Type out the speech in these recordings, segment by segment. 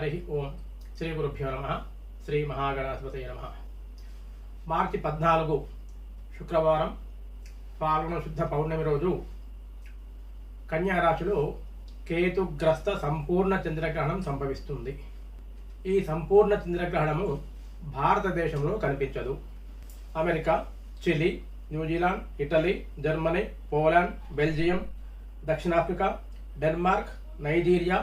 హరి ఓం శ్రీ గురుభ్యో నమ శ్రీ మహాగణాధిపతయ నమ మార్చి పద్నాలుగు శుక్రవారం పాల్గొన శుద్ధ పౌర్ణమి రోజు కన్యారాశిలో కేతుగ్రస్త సంపూర్ణ చంద్రగ్రహణం సంభవిస్తుంది. ఈ సంపూర్ణ చంద్రగ్రహణము భారతదేశంలో కనిపించదు. America Chile New Zealand Italy Germany Poland Belgium దక్షిణాఫ్రికా డెన్మార్క్ నైజీరియా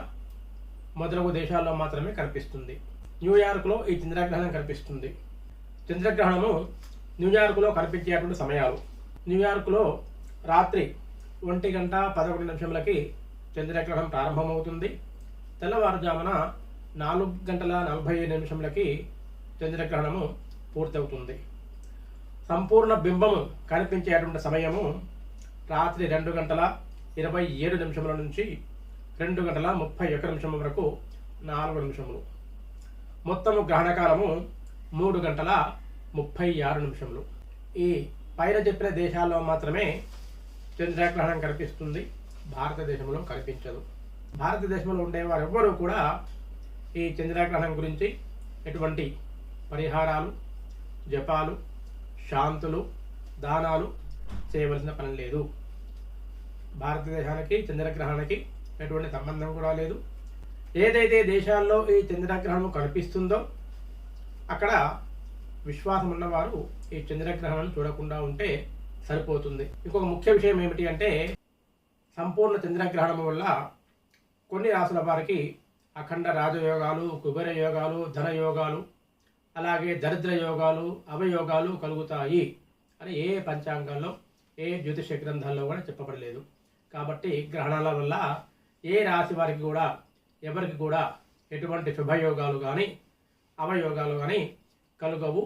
మొదలగు దేశాల్లో మాత్రమే కనిపిస్తుంది. న్యూయార్క్లో ఈ చంద్రగ్రహణం కనిపిస్తుంది. చంద్రగ్రహణము న్యూయార్క్లో కనిపించేటువంటి సమయాలు. న్యూయార్క్లో రాత్రి ఒంటి గంట పదకొండు నిమిషములకి చంద్రగ్రహణం ప్రారంభమవుతుంది. తెల్లవారుజామున నాలుగు గంటల నలభై ఐదు నిమిషములకి చంద్రగ్రహణము పూర్తవుతుంది. సంపూర్ణ బింబము కనిపించేటువంటి సమయము రాత్రి రెండు గంటల ఇరవై ఏడు నిమిషముల నుంచి రెండు గంటల ముప్పై ఒక్క నిమిషం వరకు నాలుగు నిమిషములు. మొత్తము గ్రహణకాలము మూడు గంటల ముప్పై ఆరు నిమిషములు. ఈ పైన చెప్పిన దేశాల్లో మాత్రమే చంద్రగ్రహణం కనిపిస్తుంది. భారతదేశంలో కనిపించదు. భారతదేశంలో ఉండేవారు ఎవ్వరూ కూడా ఈ చంద్రగ్రహణం గురించి ఎటువంటి పరిహారాలు జపాలు శాంతులు దానాలు చేయవలసిన పని లేదు. భారతదేశానికి చంద్రగ్రహణానికి ఎటువంటి సంబంధం కూడా లేదు. ఏదైతే దేశాల్లో ఈ చంద్రగ్రహణం కనిపిస్తుందో అక్కడ విశ్వాసం ఉన్నవారు ఈ చంద్రగ్రహణం చూడకుండా ఉంటే సరిపోతుంది. ఇంకొక ముఖ్య విషయం ఏమిటి అంటే సంపూర్ణ చంద్రగ్రహణం వల్ల కొన్ని రాసుల వారికి అఖండ రాజయోగాలు కుబేర యోగాలు ధన యోగాలు అలాగే దరిద్ర యోగాలు అవయోగాలు కలుగుతాయి అని ఏ పంచాంగాల్లో ఏ జ్యోతిష గ్రంథాల్లో కూడా చెప్పబడలేదు. కాబట్టి గ్రహణాల వల్ల ఏ రాశి వారికి కూడా ఎవరికి కూడా ఎటువంటి శుభయోగాలు కానీ అవయోగాలు కానీ కలుగవు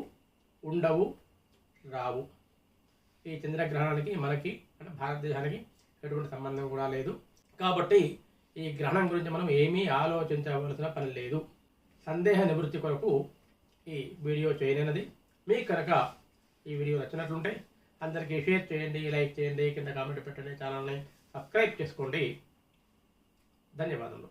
ఉండవు రావు. ఈ చంద్రగ్రహణానికి మనకి అంటే భారతదేశానికి ఎటువంటి సంబంధం కూడా లేదు. కాబట్టి ఈ గ్రహణం గురించి మనం ఏమీ ఆలోచించవలసిన పని లేదు. సందేహ నివృత్తి కొరకు ఈ వీడియో చేయలేనది. మీ కనుక ఈ వీడియో నచ్చినట్లుంటే అందరికీ షేర్ చేయండి లైక్ చేయండి కింద కామెంట్ పెట్టండి ఛానల్ని సబ్స్క్రైబ్ చేసుకోండి. ధన్యవాదాలు